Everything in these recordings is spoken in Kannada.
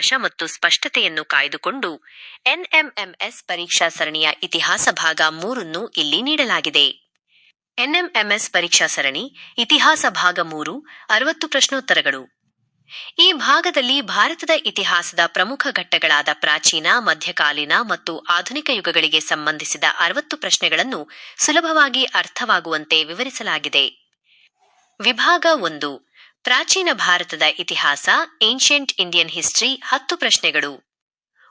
ಸಾವಕಾಶ ಮತ್ತು ಸ್ಪಷ್ಟತೆಯನ್ನು ಕಾಯ್ದುಕೊಂಡು ಎನ್ಎಂಎಂಎಸ್ ಪರೀಕ್ಷಾ ಸರಣಿಯ ಇತಿಹಾಸ ಭಾಗ ಮೂರನ್ನು ಇಲ್ಲಿ ನೀಡಲಾಗಿದೆ. ಎನ್ಎಂಎಂಎಸ್ ಪರೀಕ್ಷಾ ಸರಣಿ, ಇತಿಹಾಸ ಭಾಗ ಮೂರು, ಅರವತ್ತು ಪ್ರಶ್ನೋತ್ತರಗಳು. ಈ ಭಾಗದಲ್ಲಿ ಭಾರತದ ಇತಿಹಾಸದ ಪ್ರಮುಖ ಘಟ್ಟಗಳಾದ ಪ್ರಾಚೀನ, ಮಧ್ಯಕಾಲೀನ ಮತ್ತು ಆಧುನಿಕ ಯುಗಗಳಿಗೆ ಸಂಬಂಧಿಸಿದ ಅರವತ್ತು ಪ್ರಶ್ನೆಗಳನ್ನು ಸುಲಭವಾಗಿ ಅರ್ಥವಾಗುವಂತೆ ವಿವರಿಸಲಾಗಿದೆ. ವಿಭಾಗ ಒಂದು ಪ್ರಾಚೀನ ಭಾರತದ ಇತಿಹಾಸ ಏನ್ಷಿಯಂಟ್ ಇಂಡಿಯನ್ ಹಿಸ್ಟ್ರಿ ಹತ್ತು ಪ್ರಶ್ನೆಗಳು.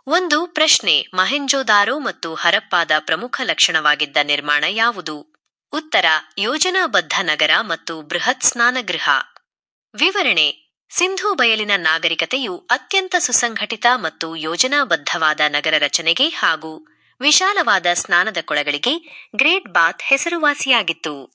ಒಂದು, ಪ್ರಶ್ನೆ, ಮಹೆಂಜೋದಾರೋ ಮತ್ತು ಹರಪ್ಪಾದ ಪ್ರಮುಖ ಲಕ್ಷಣವಾಗಿದ್ದ ನಿರ್ಮಾಣ ಯಾವುದು? ಉತ್ತರ, ಯೋಜನಾಬದ್ಧ ನಗರ ಮತ್ತು ಬೃಹತ್ ಸ್ನಾನಗೃಹ. ವಿವರಣೆ, ಸಿಂಧೂ ಬಯಲಿನ ನಾಗರಿಕತೆಯು ಅತ್ಯಂತ ಸುಸಂಘಟಿತ ಮತ್ತು ಯೋಜನಾಬದ್ಧವಾದ ನಗರ ರಚನೆಗೆ ಹಾಗೂ ವಿಶಾಲವಾದ ಸ್ನಾನದ ಕೊಳಗಳಿಗೆ ಗ್ರೇಟ್ ಬಾತ್ ಹೆಸರುವಾಸಿಯಾಗಿತ್ತು.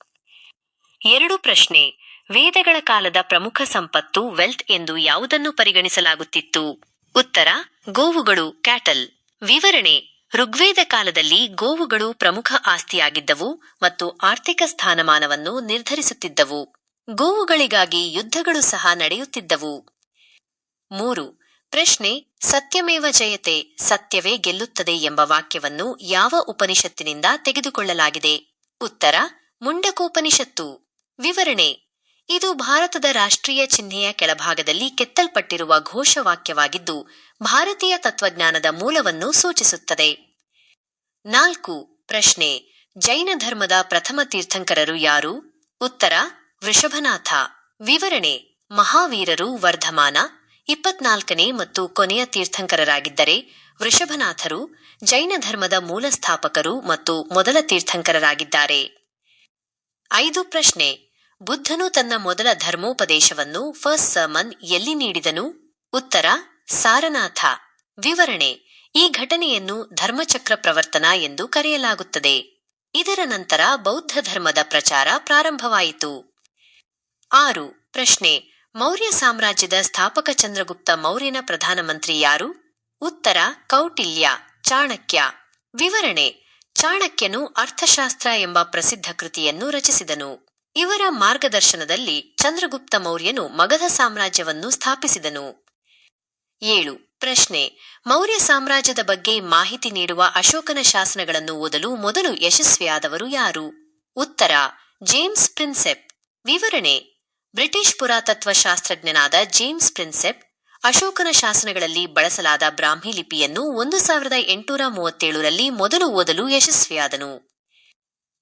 ಎರಡು ಪ್ರಶ್ನೆ ವೇದಗಳ ಕಾಲದ ಪ್ರಮುಖ ಸಂಪತ್ತು ವೆಲ್ತ್ ಎಂದು ಯಾವುದನ್ನು ಪರಿಗಣಿಸಲಾಗುತ್ತಿತ್ತು? ಉತ್ತರ, ಗೋವುಗಳು, ಕ್ಯಾಟಲ್. ವಿವರಣೆ, ಋಗ್ವೇದ ಕಾಲದಲ್ಲಿ ಗೋವುಗಳು ಪ್ರಮುಖ ಆಸ್ತಿಯಾಗಿದ್ದವು ಮತ್ತು ಆರ್ಥಿಕ ಸ್ಥಾನಮಾನವನ್ನು ನಿರ್ಧರಿಸುತ್ತಿದ್ದವು. ಗೋವುಗಳಿಗಾಗಿ ಯುದ್ಧಗಳು ಸಹ ನಡೆಯುತ್ತಿದ್ದವು. ಮೂರು, ಪ್ರಶ್ನೆ, ಸತ್ಯಮೇವ ಜಯತೆ, ಸತ್ಯವೇ ಗೆಲ್ಲುತ್ತದೆ ಎಂಬ ವಾಕ್ಯವನ್ನು ಯಾವ ಉಪನಿಷತ್ತಿನಿಂದ ತೆಗೆದುಕೊಳ್ಳಲಾಗಿದೆ? ಉತ್ತರ, ಮುಂಡಕೋಪನಿಷತ್ತು. ವಿವರಣೆ ಇದು ಭಾರತದ ರಾಷ್ಟ್ರೀಯ ಚಿಹ್ನೆಯ ಕೆಳಭಾಗದಲ್ಲಿ ಕೆತ್ತಲ್ಪಟ್ಟಿರುವ ಘೋಷವಾಕ್ಯವಾಗಿದ್ದು, ಭಾರತೀಯ ತತ್ವಜ್ಞಾನದ ಮೂಲವನ್ನು ಸೂಚಿಸುತ್ತದೆ. ನಾಲ್ಕು, ಪ್ರಶ್ನೆ, ಜೈನ ಧರ್ಮದ ಪ್ರಥಮ ತೀರ್ಥಂಕರರು ಯಾರು? ಉತ್ತರ, ವೃಷಭನಾಥ. ವಿವರಣೆ, ಮಹಾವೀರರು ವರ್ಧಮಾನ. ಇಪ್ಪತ್ನಾಲ್ಕನೇ ಮತ್ತು ಕೊನೆಯ ತೀರ್ಥಂಕರರಾಗಿದ್ದರೆ, ವೃಷಭನಾಥರು, ಜೈನ ಧರ್ಮದ ಮೂಲ ಸ್ಥಾಪಕರು ಮತ್ತು ಮೊದಲ ತೀರ್ಥಂಕರರಾಗಿದ್ದಾರೆ. ಐದು, ಪ್ರಶ್ನೆ ಬುದ್ಧನು ತನ್ನ ಮೊದಲ ಧರ್ಮೋಪದೇಶವನ್ನು ಫಸ್ಟ್ ಸರ್ಮನ್ ಎಲ್ಲಿ ನೀಡಿದನು? ಉತ್ತರ, ಸಾರನಾಥ. ವಿವರಣೆ, ಈ ಘಟನೆಯನ್ನು ಧರ್ಮಚಕ್ರ ಪ್ರವರ್ತನ ಎಂದು ಕರೆಯಲಾಗುತ್ತದೆ. ಇದರ ನಂತರ ಬೌದ್ಧ ಧರ್ಮದ ಪ್ರಚಾರ ಪ್ರಾರಂಭವಾಯಿತು. ಆರು, ಪ್ರಶ್ನೆ, ಮೌರ್ಯ ಸಾಮ್ರಾಜ್ಯದ ಸ್ಥಾಪಕ ಚಂದ್ರಗುಪ್ತ ಮೌರ್ಯನ ಪ್ರಧಾನಮಂತ್ರಿ ಯಾರು? ಉತ್ತರ, ಕೌಟಿಲ್ಯ, ಚಾಣಕ್ಯ. ವಿವರಣೆ, ಚಾಣಕ್ಯನು ಅರ್ಥಶಾಸ್ತ್ರ ಎಂಬ ಪ್ರಸಿದ್ಧ ಕೃತಿಯನ್ನು ರಚಿಸಿದನು. ಇವರ ಮಾರ್ಗದರ್ಶನದಲ್ಲಿ ಚಂದ್ರಗುಪ್ತ ಮೌರ್ಯನು ಮಗಧ ಸಾಮ್ರಾಜ್ಯವನ್ನು ಸ್ಥಾಪಿಸಿದನು. ಏಳು. ಪ್ರಶ್ನೆ. ಮೌರ್ಯ ಸಾಮ್ರಾಜ್ಯದ ಬಗ್ಗೆ ಮಾಹಿತಿ ನೀಡುವ ಅಶೋಕನ ಶಾಸನಗಳನ್ನು ಓದಲು ಮೊದಲು ಯಶಸ್ವಿಯಾದವರು ಯಾರು? ಉತ್ತರ. James Prinsep. ವಿವರಣೆ. ಬ್ರಿಟಿಷ್ ಪುರಾತತ್ವ ಶಾಸ್ತ್ರಜ್ಞನಾದ ಜೇಮ್ಸ್ ಪ್ರಿನ್ಸೆಪ್, ಅಶೋಕನ ಶಾಸನಗಳಲ್ಲಿ ಬಳಸಲಾದ ಬ್ರಾಹ್ಮಿ ಲಿಪಿಯನ್ನು ಒಂದು ಸಾವಿರದ ಎಂಟುನೂರ ಮೂವತ್ತೇಳರಲ್ಲಿ ಮೊದಲು ಓದಲು ಯಶಸ್ವಿಯಾದನು.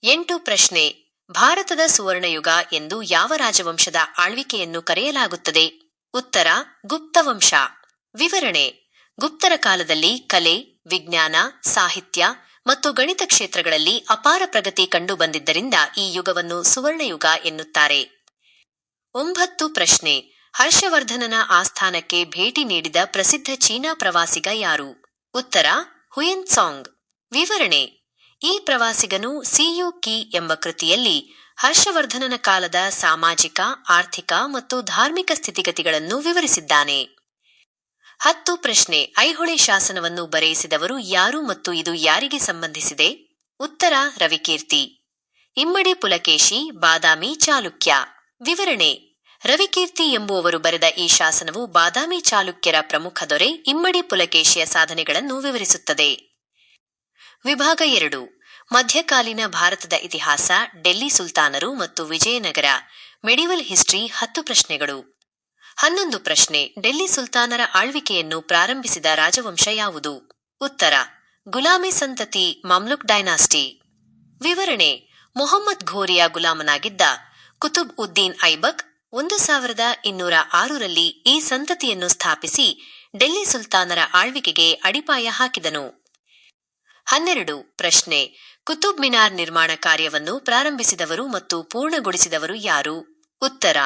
ಎಂಟು. ಪ್ರಶ್ನೆ. ಭಾರತದ ಸುವರ್ಣಯುಗ ಎಂದು ಯಾವ ರಾಜವಂಶದ ಆಳ್ವಿಕೆಯನ್ನು ಕರೆಯಲಾಗುತ್ತದೆ? ಉತ್ತರ, ಗುಪ್ತವಂಶ. ವಿವರಣೆ. ಗುಪ್ತರ ಕಾಲದಲ್ಲಿ ಕಲೆ, ವಿಜ್ಞಾನ, ಸಾಹಿತ್ಯ ಮತ್ತು ಗಣಿತ ಕ್ಷೇತ್ರಗಳಲ್ಲಿ ಅಪಾರ ಪ್ರಗತಿ ಕಂಡುಬಂದಿದ್ದರಿಂದ ಈ ಯುಗವನ್ನು ಸುವರ್ಣಯುಗ ಎನ್ನುತ್ತಾರೆ. ಒಂಬತ್ತು ಪ್ರಶ್ನೆ. ಹರ್ಷವರ್ಧನನ ಆಸ್ಥಾನಕ್ಕೆ ಭೇಟಿ ನೀಡಿದ ಪ್ರಸಿದ್ಧ ಚೀನಾ ಪ್ರವಾಸಿಗ ಯಾರು? ಉತ್ತರ ಹುಯೆನ್ ಸಾಂಗ್ ವಿವರಣೆ. ಈ ಪ್ರವಾಸಿಗನು ಸಿಯು ಕಿ ಎಂಬ ಕೃತಿಯಲ್ಲಿ ಹರ್ಷವರ್ಧನನ ಕಾಲದ ಸಾಮಾಜಿಕ, ಆರ್ಥಿಕ ಮತ್ತು ಧಾರ್ಮಿಕ ಸ್ಥಿತಿಗತಿಗಳನ್ನು ವಿವರಿಸಿದ್ದಾನೆ. ಹತ್ತು ಪ್ರಶ್ನೆ. ಐಹೊಳೆ ಶಾಸನವನ್ನು ಬರೆಯಿಸಿದವರು ಯಾರು ಮತ್ತು ಇದು ಯಾರಿಗೆ ಸಂಬಂಧಿಸಿದೆ? ಉತ್ತರ, ರವಿಕೀರ್ತಿ. ಇಮ್ಮಡಿ ಪುಲಕೇಶಿ, ಬಾದಾಮಿ ಚಾಲುಕ್ಯ. ವಿವರಣೆ. ರವಿಕೀರ್ತಿ ಎಂಬುವವರು ಬರೆದ ಈ ಶಾಸನವು ಬಾದಾಮಿ ಚಾಲುಕ್ಯರ ಪ್ರಮುಖ ದೊರೆ ಇಮ್ಮಡಿ ಪುಲಕೇಶಿಯ ಸಾಧನೆಗಳನ್ನು ವಿವರಿಸುತ್ತದೆ. ವಿಭಾಗ ಎರಡು. ಮಧ್ಯಕಾಲೀನ ಭಾರತದ ಇತಿಹಾಸ, ಡೆಲ್ಲಿ ಸುಲ್ತಾನರು ಮತ್ತು ವಿಜಯನಗರ. ಮೆಡಿವಲ್ ಹಿಸ್ಟ್ರಿ ಹತ್ತು ಪ್ರಶ್ನೆಗಳು. ಹನ್ನೊಂದು ಪ್ರಶ್ನೆ, ಡೆಲ್ಲಿ ಸುಲ್ತಾನರ ಆಳ್ವಿಕೆಯನ್ನು ಪ್ರಾರಂಭಿಸಿದ ರಾಜವಂಶ ಯಾವುದು? ಉತ್ತರ, ಗುಲಾಮಿ ಸಂತತಿ ಮಮ್ಲುಕ್ ಡೈನಾಸ್ಟಿ. ವಿವರಣೆ, ಮೊಹಮ್ಮದ್ ಘೋರಿಯ ಗುಲಾಮನಾಗಿದ್ದ ಕುತುಬ್ ಉದ್ದೀನ್ ಐಬಕ್ ಒಂದು ಸಾವಿರದ ಇನ್ನೂರ ಆರರಲ್ಲಿ ಈ ಸಂತತಿಯನ್ನು ಸ್ಥಾಪಿಸಿ ಡೆಲ್ಲಿ ಸುಲ್ತಾನರ ಆಳ್ವಿಕೆಗೆ ಅಡಿಪಾಯ ಹಾಕಿದನು. ಹನ್ನೆರಡು ಪ್ರಶ್ನೆ. ಕುತುಬ್ ಮಿನಾರ್ ನಿರ್ಮಾಣ ಕಾರ್ಯವನ್ನು ಪ್ರಾರಂಭಿಸಿದವರು ಮತ್ತು ಪೂರ್ಣಗೊಳಿಸಿದವರು ಯಾರು? ಉತ್ತರ.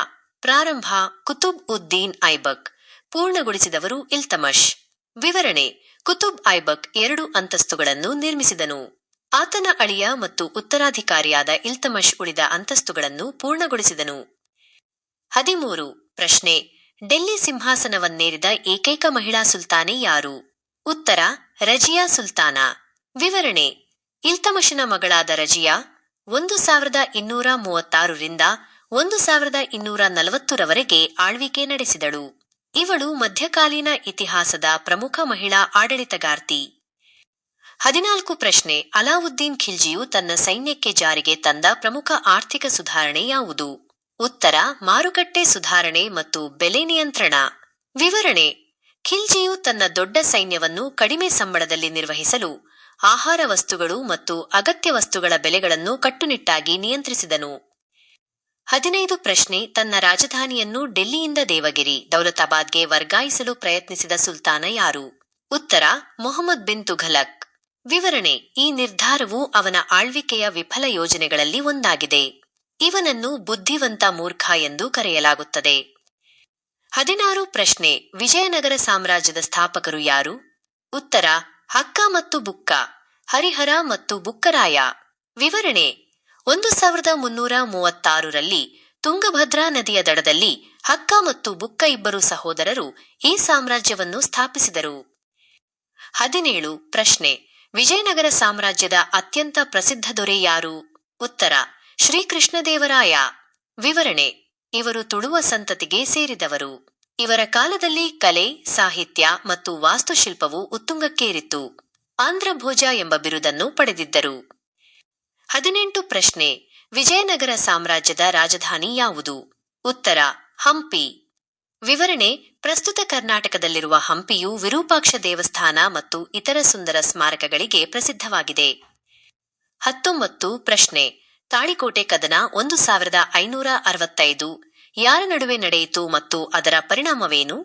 ಪ್ರಾರಂಭ ಕುತುಬ್ ಉದ್ದೀನ್ ಐಬಕ್. ಪೂರ್ಣಗೊಳಿಸಿದವರು ಇಲ್ತಮಶ್ ವಿವರಣೆ. ಕುತುಬ್ ಐಬಕ್ ಎರಡು ಅಂತಸ್ತುಗಳನ್ನು ನಿರ್ಮಿಸಿದನು. ಆತನ ಅಳಿಯ ಮತ್ತು ಉತ್ತರಾಧಿಕಾರಿಯಾದ ಇಲ್ತಮಶ್ ಉಳಿದ ಅಂತಸ್ತುಗಳನ್ನು ಪೂರ್ಣಗೊಳಿಸಿದನು. ಹದಿಮೂರು ಪ್ರಶ್ನೆ. ಡೆಲ್ಲಿ ಸಿಂಹಾಸನವನ್ನೇರಿದ ಏಕೈಕ ಮಹಿಳಾ ಸುಲ್ತಾನೆ ಯಾರು? ಉತ್ತರ. ರಜಿಯಾ ಸುಲ್ತಾನ. ವಿವರಣೆ. ಇಲ್ತಮಶನ ಮಗಳಾದ ರಜಿಯಾ ಒಂದು ಸಾವಿರದ ಇನ್ನೂರ ಮೂವತ್ತಾರರಿಂದ ಒಂದು ಸಾವಿರದ ಇನ್ನೂರ ನಲವತ್ತರವರೆಗೆ ಆಳ್ವಿಕೆ ನಡೆಸಿದಳು. ಇವಳು ಮಧ್ಯಕಾಲೀನ ಇತಿಹಾಸದ ಪ್ರಮುಖ ಮಹಿಳಾ ಆಡಳಿತಗಾರ್ತಿ. ಹದಿನಾಲ್ಕು ಪ್ರಶ್ನೆ. ಅಲಾವುದ್ದೀನ್ ಖಿಲ್ಜಿಯು ತನ್ನ ಸೈನ್ಯಕ್ಕೆ ಜಾರಿಗೆ ತಂದ ಪ್ರಮುಖ ಆರ್ಥಿಕ ಸುಧಾರಣೆ ಯಾವುದು? ಉತ್ತರ. ಮಾರುಕಟ್ಟೆ ಸುಧಾರಣೆ ಮತ್ತು ಬೆಲೆ ನಿಯಂತ್ರಣ. ವಿವರಣೆ. ಖಿಲ್ಜಿಯು ತನ್ನ ದೊಡ್ಡ ಸೈನ್ಯವನ್ನು ಕಡಿಮೆ ಸಂಬಳದಲ್ಲಿ ನಿರ್ವಹಿಸಲು ಆಹಾರ ವಸ್ತುಗಳು ಮತ್ತು ಅಗತ್ಯ ವಸ್ತುಗಳ ಬೆಲೆಗಳನ್ನು ಕಟ್ಟುನಿಟ್ಟಾಗಿ ನಿಯಂತ್ರಿಸಿದನು. ಹದಿನೈದು ಪ್ರಶ್ನೆ ತನ್ನ ರಾಜಧಾನಿಯನ್ನು ಡೆಲ್ಲಿಯಿಂದ ದೇವಗಿರಿ, ದೌಲತಾಬಾದ್ಗೆ ವರ್ಗಾಯಿಸಲು ಪ್ರಯತ್ನಿಸಿದ ಸುಲ್ತಾನ ಯಾರು? ಉತ್ತರ, ಮೊಹಮ್ಮದ್ ಬಿನ್ ತುಘಲಕ್. ವಿವರಣೆ, ಈ ನಿರ್ಧಾರವು ಅವನ ಆಳ್ವಿಕೆಯ ವಿಫಲ ಯೋಜನೆಗಳಲ್ಲಿ ಒಂದಾಗಿದೆ. ಇವನನ್ನು ಬುದ್ಧಿವಂತ ಮೂರ್ಖ ಎಂದು ಕರೆಯಲಾಗುತ್ತದೆ. ಹದಿನಾರು ಪ್ರಶ್ನೆ, ವಿಜಯನಗರ ಸಾಮ್ರಾಜ್ಯದ ಸ್ಥಾಪಕರು ಯಾರು? ಉತ್ತರ ಹಕ್ಕ ಮತ್ತು ಬುಕ್ಕ, ಹರಿಹರ ಮತ್ತು ಬುಕ್ಕರಾಯ. ವಿವರಣೆ, ಒಂದು ಸಾವಿರದ ಮುನ್ನೂರ ಮೂವತ್ತಾರರಲ್ಲಿ ತುಂಗಭದ್ರಾ ನದಿಯ ದಡದಲ್ಲಿ ಹಕ್ಕ ಮತ್ತು ಬುಕ್ಕ ಇಬ್ಬರು ಸಹೋದರರು ಈ ಸಾಮ್ರಾಜ್ಯವನ್ನು ಸ್ಥಾಪಿಸಿದರು. ಹದಿನೇಳು, ಪ್ರಶ್ನೆ, ವಿಜಯನಗರ ಸಾಮ್ರಾಜ್ಯದ ಅತ್ಯಂತ ಪ್ರಸಿದ್ಧ ದೊರೆ ಯಾರು? ಉತ್ತರ, ಶ್ರೀಕೃಷ್ಣದೇವರಾಯ. ವಿವರಣೆ, ಇವರು ತುಳುವ ಸಂತತಿಗೆ ಸೇರಿದವರು. ಇವರ ಕಾಲದಲ್ಲಿ ಕಲೆ, ಸಾಹಿತ್ಯ ಮತ್ತು ವಾಸ್ತುಶಿಲ್ಪವು ಉತ್ತುಂಗಕ್ಕೇರಿತ್ತು. ಆಂಧ್ರಭೋಜ ಎಂಬ ಬಿರುದನ್ನು ಪಡೆದಿದ್ದರು. ಹದಿನೆಂಟು ಪ್ರಶ್ನೆ, ವಿಜಯನಗರ ಸಾಮ್ರಾಜ್ಯದ ರಾಜಧಾನಿ ಯಾವುದು? ಉತ್ತರ, ಹಂಪಿ. ವಿವರಣೆ, ಪ್ರಸ್ತುತ ಕರ್ನಾಟಕದಲ್ಲಿರುವ ಹಂಪಿಯು ವಿರೂಪಾಕ್ಷ ದೇವಸ್ಥಾನ ಮತ್ತು ಇತರ ಸುಂದರ ಸ್ಮಾರಕಗಳಿಗೆ ಪ್ರಸಿದ್ಧವಾಗಿದೆ. ಹತ್ತೊಂಬತ್ತು ಪ್ರಶ್ನೆ, ತಾಳಿಕೋಟೆ ಕದನ ಒಂದು ಸಾವಿರದ ಐನೂರ ಅರವತ್ತೈದು ಯಾರ ನಡುವೆ ನಡೆಯಿತು ಮತ್ತು ಅದರ ಪರಿಣಾಮವೇನು?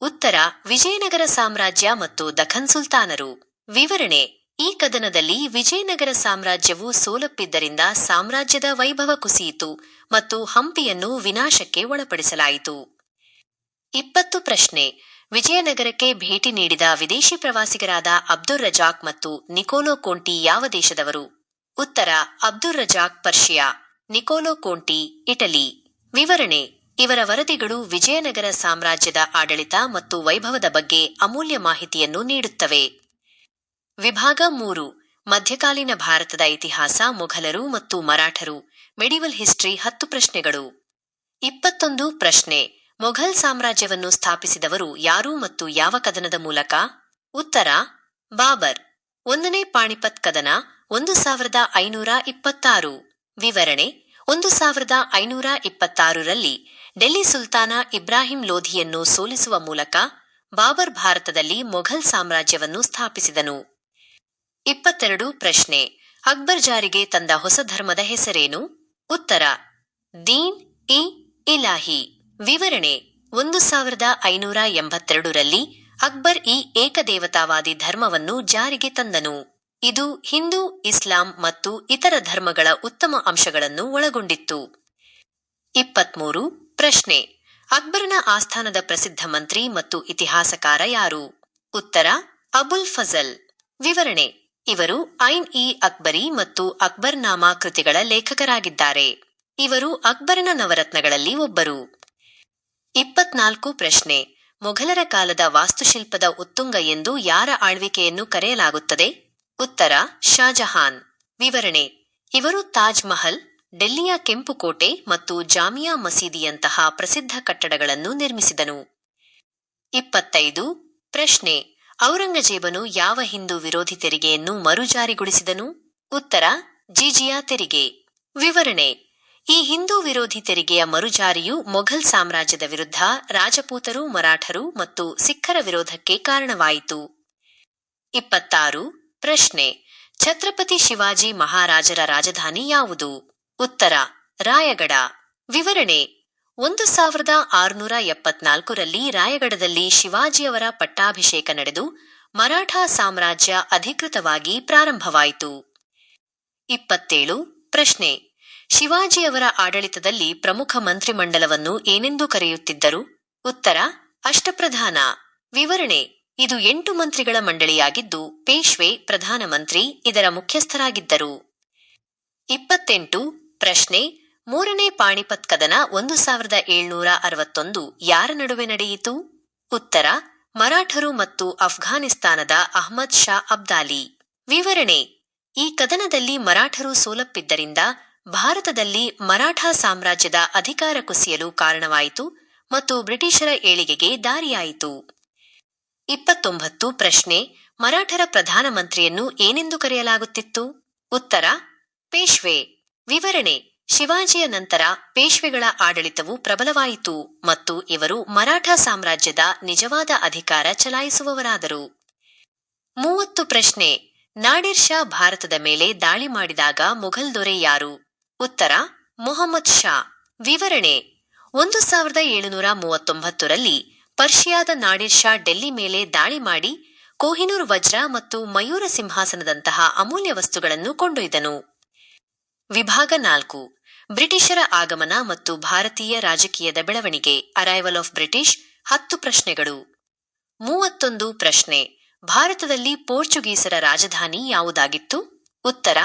ಉತ್ತರ, ವಿಜಯನಗರ ಸಾಮ್ರಾಜ್ಯ ಮತ್ತು ದಖನ್ ಸುಲ್ತಾನರು. ವಿವರಣೆ, ಈ ಕದನದಲ್ಲಿ ವಿಜಯನಗರ ಸಾಮ್ರಾಜ್ಯವು ಸೋಲಪ್ಪಿದ್ದರಿಂದ ಸಾಮ್ರಾಜ್ಯದ ವೈಭವ ಕುಸಿಯಿತು ಮತ್ತು ಹಂಪಿಯನ್ನು ವಿನಾಶಕ್ಕೆ ಒಳಪಡಿಸಲಾಯಿತು. ಇಪ್ಪತ್ತು ಪ್ರಶ್ನೆ, ವಿಜಯನಗರಕ್ಕೆ ಭೇಟಿ ನೀಡಿದ ವಿದೇಶಿ ಪ್ರವಾಸಿಗರಾದ ಅಬ್ದುಲ್ ರಜಾಕ್ ಮತ್ತು ನಿಕೋಲೋ ಕೋಂಟಿ ಯಾವ ದೇಶದವರು? ಉತ್ತರ Abdul Razzaq Persia, Niccolo Conti, Italy. ವಿವರಣೆ ಇವರ ವರದಿಗಳು ವಿಜಯನಗರ ಸಾಮ್ರಾಜ್ಯದ ಆಡಳಿತ ಮತ್ತು ವೈಭವದ ಬಗ್ಗೆ ಅಮೂಲ್ಯ ಮಾಹಿತಿಯನ್ನು ನೀಡುತ್ತವೆ. ವಿಭಾಗ ಮೂರು, ಮಧ್ಯಕಾಲೀನ ಭಾರತದ ಇತಿಹಾಸ, ಮೊಘಲರು ಮತ್ತು ಮರಾಠರು, ಮೆಡಿವಲ್ ಹಿಸ್ಟ್ರಿ ಹತ್ತು ಪ್ರಶ್ನೆಗಳು. ಇಪ್ಪತ್ತೊಂದು ಪ್ರಶ್ನೆ, ಮೊಘಲ್ ಸಾಮ್ರಾಜ್ಯವನ್ನು ಸ್ಥಾಪಿಸಿದವರು ಯಾರು ಮತ್ತು ಯಾವ ಕದನದ ಮೂಲಕ? ಉತ್ತರ, ಬಾಬರ್. ಒಂದನೇ ಪಾಣಿಪತ್ ಕದನ, ಒಂದು ಸಾವಿರದ ಐನೂರ ಇಪ್ಪತ್ತಾರು. ವಿವರಣೆ, ಒಂದು ಸಾವಿರದ ಐನೂರ ಇಪ್ಪತ್ತಾರರಲ್ಲಿ ಡೆಲ್ಲಿ ಸುಲ್ತಾನ ಇಬ್ರಾಹಿಂ ಲೋಧಿಯನ್ನು ಸೋಲಿಸುವ ಮೂಲಕ ಬಾಬರ್ ಭಾರತದಲ್ಲಿ ಮೊಘಲ್ ಸಾಮ್ರಾಜ್ಯವನ್ನು ಸ್ಥಾಪಿಸಿದನು. ಇಪ್ಪತ್ತೆರಡು ಪ್ರಶ್ನೆ, ಅಕ್ಬರ್ ಜಾರಿಗೆ ತಂದ ಹೊಸ ಧರ್ಮದ ಹೆಸರೇನು? ಉತ್ತರ, ದೀನ್ ಇ ಇಲಾಹಿ. ವಿವರಣೆ, ಒಂದು ಸಾವಿರದ ಐನೂರ ಎಂಬತ್ತೆರಡರಲ್ಲಿ ಅಕ್ಬರ್ ಈ ಏಕದೇವತಾವಾದಿ ಧರ್ಮವನ್ನು ಜಾರಿಗೆ ತಂದನು. ಇದು ಹಿಂದೂ, ಇಸ್ಲಾಂ ಮತ್ತು ಇತರ ಧರ್ಮಗಳ ಉತ್ತಮ ಅಂಶಗಳನ್ನು ಒಳಗೊಂಡಿತ್ತು. ಇಪ್ಪತ್ಮೂರು ಪ್ರಶ್ನೆ. ಅಕ್ಬರನ ಆಸ್ಥಾನದ ಪ್ರಸಿದ್ಧ ಮಂತ್ರಿ ಮತ್ತು ಇತಿಹಾಸಕಾರ ಯಾರು? ಉತ್ತರ, ಅಬುಲ್ ಫಜಲ್. ವಿವರಣೆ. ಇವರು ಐನ್ ಇ ಅಕ್ಬರಿ ಮತ್ತು ಅಕ್ಬರ್ನಾಮಾ ಕೃತಿಗಳ ಲೇಖಕರಾಗಿದ್ದಾರೆ. ಇವರು ಅಕ್ಬರನ ನವರತ್ನಗಳಲ್ಲಿ ಒಬ್ಬರು. ಇಪ್ಪತ್ನಾಲ್ಕು ಪ್ರಶ್ನೆ. ಮೊಘಲರ ಕಾಲದ ವಾಸ್ತುಶಿಲ್ಪದ ಉತ್ತುಂಗ ಎಂದು ಯಾರ ಆಳ್ವಿಕೆಯನ್ನು ಕರೆಯಲಾಗುತ್ತದೆ? ಉತ್ತರ ಶಾಜಹಾನ್ ವಿವರಣೆ. ಇವರು ತಾಜ್ ಮಹಲ್ ಡೆಲ್ಲಿಯ ಕೆಂಪು ಕೋಟೆ ಮತ್ತು ಜಾಮಿಯಾ ಮಸೀದಿಯಂತಹ ಪ್ರಸಿದ್ಧ ಕಟ್ಟಡಗಳನ್ನು ನಿರ್ಮಿಸಿದನು. ಇಪ್ಪತ್ತೈದು. ಪ್ರಶ್ನೆ. ಔರಂಗಜೇಬನು ಯಾವ ಹಿಂದೂ ವಿರೋಧಿ ತೆರಿಗೆಯನ್ನು ಮರುಜಾರಿಗೊಳಿಸಿದನು? ಉತ್ತರ. ಜಿಜಿಯಾ ತೆರಿಗೆ. ವಿವರಣೆ. ಈ ಹಿಂದೂ ವಿರೋಧಿ ತೆರಿಗೆಯ ಮರುಜಾರಿಯು ಮೊಘಲ್ ಸಾಮ್ರಾಜ್ಯದ ವಿರುದ್ಧ ರಾಜಪೂತರು, ಮರಾಠರು ಮತ್ತು ಸಿಖ್ಖರ ವಿರೋಧಕ್ಕೆ ಕಾರಣವಾಯಿತು. ಇಪ್ಪತ್ತಾರು. ಪ್ರಶ್ನೆ. ಛತ್ರಪತಿ ಶಿವಾಜಿ ಮಹಾರಾಜರ ರಾಜಧಾನಿ ಯಾವುದು? ಉತ್ತರ, ರಾಯಗಡ. ವಿವರಣೆ, ಒಂದು ಸಾವಿರದ ಆರುನೂರ ಎಪ್ಪತ್ನಾಲ್ಕರಲ್ಲಿ ರಾಯಗಡದಲ್ಲಿ ಶಿವಾಜಿಯವರ ಪಟ್ಟಾಭಿಷೇಕ ನಡೆದು ಮರಾಠ ಸಾಮ್ರಾಜ್ಯ ಅಧಿಕೃತವಾಗಿ ಪ್ರಾರಂಭವಾಯಿತು. ಇಪ್ಪತ್ತೇಳು, ಪ್ರಶ್ನೆ, ಶಿವಾಜಿಯವರ ಆಡಳಿತದಲ್ಲಿ ಪ್ರಮುಖ ಮಂತ್ರಿಮಂಡಲವನ್ನು ಏನೆಂದು ಕರೆಯುತ್ತಿದ್ದರು? ಉತ್ತರ, ಅಷ್ಟಪ್ರಧಾನ. ವಿವರಣೆ, ಇದು ಎಂಟು ಮಂತ್ರಿಗಳ ಮಂಡಳಿಯಾಗಿದ್ದು, ಪೇಶ್ವೆ ಪ್ರಧಾನಮಂತ್ರಿ ಇದರ ಮುಖ್ಯಸ್ಥರಾಗಿದ್ದರು. ಇಪ್ಪತ್ತೆಂಟು ಪ್ರಶ್ನೆ, ಮೂರನೇ ಪಾಣಿಪತ್ ಕದನ ಒಂದು ಸಾವಿರದ ಏಳ್ನೂರ ಅರವತ್ತೊಂದು ಯಾರ ನಡುವೆ ನಡೆಯಿತು? ಉತ್ತರ, ಮರಾಠರು ಮತ್ತು ಅಫ್ಘಾನಿಸ್ತಾನದ ಅಹ್ಮದ್ ಶಾ ಅಬ್ದಾಲಿ. ವಿವರಣೆ, ಈ ಕದನದಲ್ಲಿ ಮರಾಠರು ಸೋಲಪ್ಪಿದ್ದರಿಂದ ಭಾರತದಲ್ಲಿ ಮರಾಠ ಸಾಮ್ರಾಜ್ಯದ ಅಧಿಕಾರ ಕುಸಿಯಲು ಕಾರಣವಾಯಿತು ಮತ್ತು ಬ್ರಿಟಿಷರ ಏಳಿಗೆಗೆ ದಾರಿಯಾಯಿತು. ಇಪ್ಪತ್ತೊಂಬತ್ತು ಪ್ರಶ್ನೆ, ಮರಾಠರ ಪ್ರಧಾನಮಂತ್ರಿಯನ್ನು ಏನೆಂದು ಕರೆಯಲಾಗುತ್ತಿತ್ತು? ಉತ್ತರ, ಪೇಶ್ವೆ. ವಿವರಣೆ. ಶಿವಾಜಿಯ ನಂತರ ಪೇಶ್ವೆಗಳ ಆಡಳಿತವು ಪ್ರಬಲವಾಯಿತು ಮತ್ತು ಇವರು ಮರಾಠ ಸಾಮ್ರಾಜ್ಯದ ನಿಜವಾದ ಅಧಿಕಾರ ಚಲಾಯಿಸುವವರಾದರು. ಮೂವತ್ತು ಪ್ರಶ್ನೆ. ನಾಡಿರ್ ಶಾ ಭಾರತದ ಮೇಲೆ ದಾಳಿ ಮಾಡಿದಾಗ ಮುಘಲ್ ದೊರೆ ಯಾರು? ಉತ್ತರ. ಮೊಹಮ್ಮದ್ ಶಾ. ವಿವರಣೆ. ಒಂದು ಸಾವಿರದ ಏಳುನೂರ ಮೂವತ್ತೊಂಬತ್ತರಲ್ಲಿ ಪರ್ಷಿಯಾದ ನಾಡಿರ್ ಶಾ ಡೆಲ್ಲಿ ಮೇಲೆ ದಾಳಿ ಮಾಡಿ ಕೋಹಿನೂರ್ ವಜ್ರ ಮತ್ತು ಮಯೂರ ಸಿಂಹಾಸನದಂತಹ ಅಮೂಲ್ಯ ವಸ್ತುಗಳನ್ನು ಕೊಂಡೊಯ್ದನು. ವಿಭಾಗ ನಾಲ್ಕು. ಬ್ರಿಟಿಷರ ಆಗಮನ ಮತ್ತು ಭಾರತೀಯ ರಾಜಕೀಯದ ಬೆಳವಣಿಗೆ. ಅರೈವಲ್ ಆಫ್ ಬ್ರಿಟಿಷ್ ಹತ್ತು ಪ್ರಶ್ನೆಗಳು. ಮೂವತ್ತೊಂದು ಪ್ರಶ್ನೆ. ಭಾರತದಲ್ಲಿ ಪೋರ್ಚುಗೀಸರ ರಾಜಧಾನಿ ಯಾವುದಾಗಿತ್ತು? ಉತ್ತರ,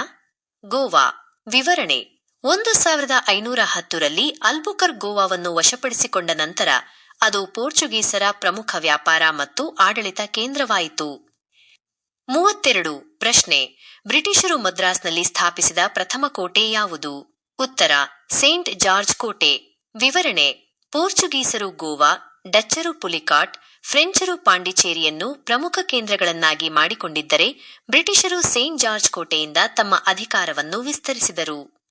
ಗೋವಾ. ವಿವರಣೆ. ಒಂದು ಸಾವಿರದ ಐನೂರ ಹತ್ತರಲ್ಲಿ ಅಲ್ಬುಕರ್ ಗೋವಾವನ್ನು ವಶಪಡಿಸಿಕೊಂಡ ನಂತರ ಅದು ಪೋರ್ಚುಗೀಸರ ಪ್ರಮುಖ ವ್ಯಾಪಾರ ಮತ್ತು ಆಡಳಿತ ಕೇಂದ್ರವಾಯಿತು. ಮೂವತ್ತೆರಡು ಪ್ರಶ್ನೆ. ಬ್ರಿಟಿಷರು ಮದ್ರಾಸ್ನಲ್ಲಿ ಸ್ಥಾಪಿಸಿದ ಪ್ರಥಮ ಕೋಟೆ ಯಾವುದು? ಉತ್ತರ, ಸೇಂಟ್ ಜಾರ್ಜ್ ಕೋಟೆ. ವಿವರಣೆ, ಪೋರ್ಚುಗೀಸರು ಗೋವಾ, ಡಚ್ಚರು ಪುಲಿಕಾಟ್, ಫ್ರೆಂಚರು ಪಾಂಡಿಚೇರಿಯನ್ನು ಪ್ರಮುಖ ಕೇಂದ್ರಗಳನ್ನಾಗಿ ಮಾಡಿಕೊಂಡಿದ್ದರೆ ಬ್ರಿಟಿಷರು ಸೇಂಟ್ ಜಾರ್ಜ್ ಕೋಟೆಯಿಂದ ತಮ್ಮ ಅಧಿಕಾರವನ್ನು ವಿಸ್ತರಿಸಿದರು.